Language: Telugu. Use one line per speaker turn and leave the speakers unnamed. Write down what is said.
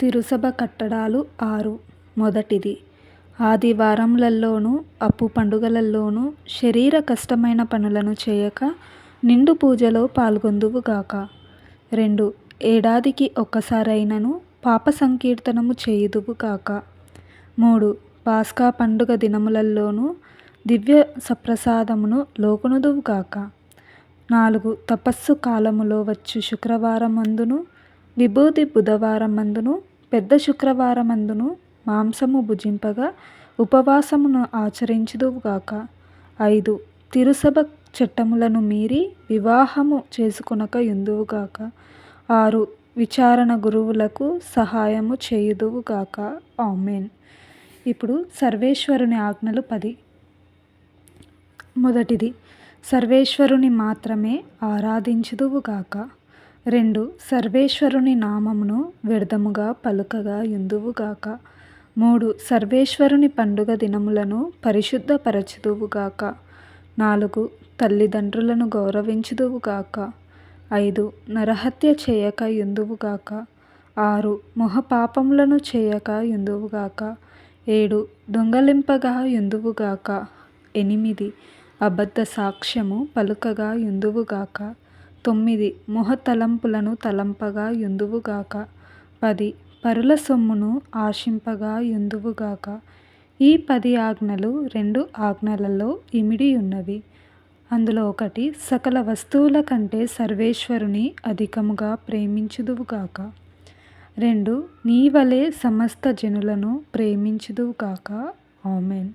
తిరుసభ కట్టడాలు ఆరు. మొదటిది. ఆదివారములలోనూ అప్పు పండుగలలోనూ శరీర కష్టమైన పనులను చేయక నిండు పూజలో పాల్గొందువుగాక రెండు. ఏడాదికి ఒక్కసారైనను పాప సంకీర్తనము చేయుదువుగాక మూడు. పాస్కా పండుగ దినములలోనూ దివ్య సప్రసాదమును లోకొనుదువుగాక నాలుగు. తపస్సు కాలములో వచ్చు శుక్రవారమందును విభూది బుధవారమందును పెద్ద శుక్రవారమందును మాంసము భుజింపగా ఉపవాసమును ఆచరించుదువుగాక. ఐదు. తిరుసభ చట్టములను మీరి వివాహము చేసుకొనక యుందువుగాక. ఆరు. విచారణ గురువులకు సహాయము చేయుదువుగాక. ఆమెన్. ఇప్పుడు సర్వేశ్వరుని ఆజ్ఞలు పది. మొదటిది. సర్వేశ్వరుని మాత్రమే ఆరాధించుదువుగాక. రెండు సర్వేశ్వరుని నామమును వ్యర్థముగా పలుకగా యుందువుగాక మూడు సర్వేశ్వరుని పండుగ దినములను పరిశుద్ధపరచుదువుగాక నాలుగు తల్లిదండ్రులను గౌరవించుదువుగాక ఐదు నరహత్య చేయక యుందువుగాక ఆరు మొహపాపములను చేయక యుందువుగాక ఏడు దొంగలింపగా యుందువుగాక ఎనిమిది అబద్ధ సాక్ష్యము పలుకగా యుందువుగాక తొమ్మిది మొహ తలంపులను తలంపగా యుందువుగాక. పది పరుల సొమ్మును ఆశింపగా యుందువుగాక. ఈ పది ఆజ్ఞలు రెండు ఆజ్ఞలలో ఇమిడి ఉన్నవి అందులో ఒకటి సకల వస్తువుల కంటే సర్వేశ్వరుని అధికముగా ప్రేమించుదువుగాక. రెండు నీ వలె సమస్త జనులను ప్రేమించుదువుగాక. ఆమెన్.